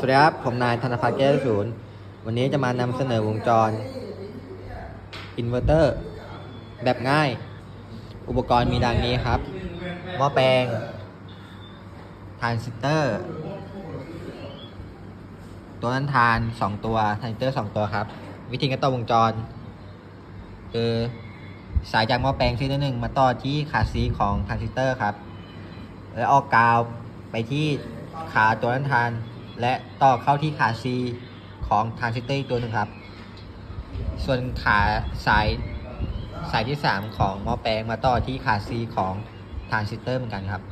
สวัสดีครับ ผมนายธนพัฒน์แก้วศูนย์วันนี้จะมานำเสนอวงจร อินเวอร์เตอร์ แบบง่าย อุปกรณ์มีดังนี้ครับ หม้อแปลงทรานซิสเตอร์ ตัวนั้นทาน 2 ตัวทรานซิสเตอร์ 2 ตัวครับ วิธีการต่อวงจร คือสายจากหม้อแปลงชนิดหนึ่งมาต่อที่ขาซีของทรานซิสเตอร์ครับ แล้วออกกาวไปที่ขาตัวนั้นทาน และต่อเข้าที่ขาซีของทรานซิสเตอร์ตัวหนึ่งครับ ส่วนขาสายสายที่ 3 ของหม้อแปลงมาต่อที่ขาซีของทรานซิสเตอร์เหมือนกันครับ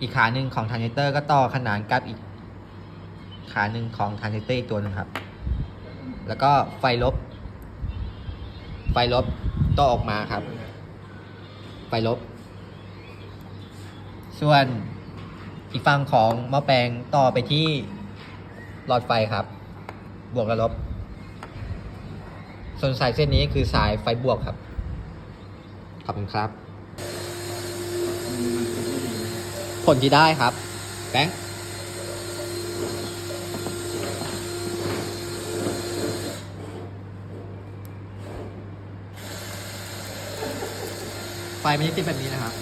อีกขาหนึ่งของทรานซิสเตอร์ก็ต่อขนานกับอีกขาหนึ่งของทรานซิสเตอร์อีกตัวหนึงครับ แล้วก็ไฟลบ ไฟลบต่อออกมาครับ ไฟลบ ส่วน อีกฝั่งของหม้อแปลงต่อไปที่หลอดไฟครับ บวกกับลบ ส่วนสายเส้นนี้คือสายไฟบวกครับ ขอบคุณครับ ผลที่ได้ครับแบงค์ไฟไม่ได้ติดแบบนี้นะครับ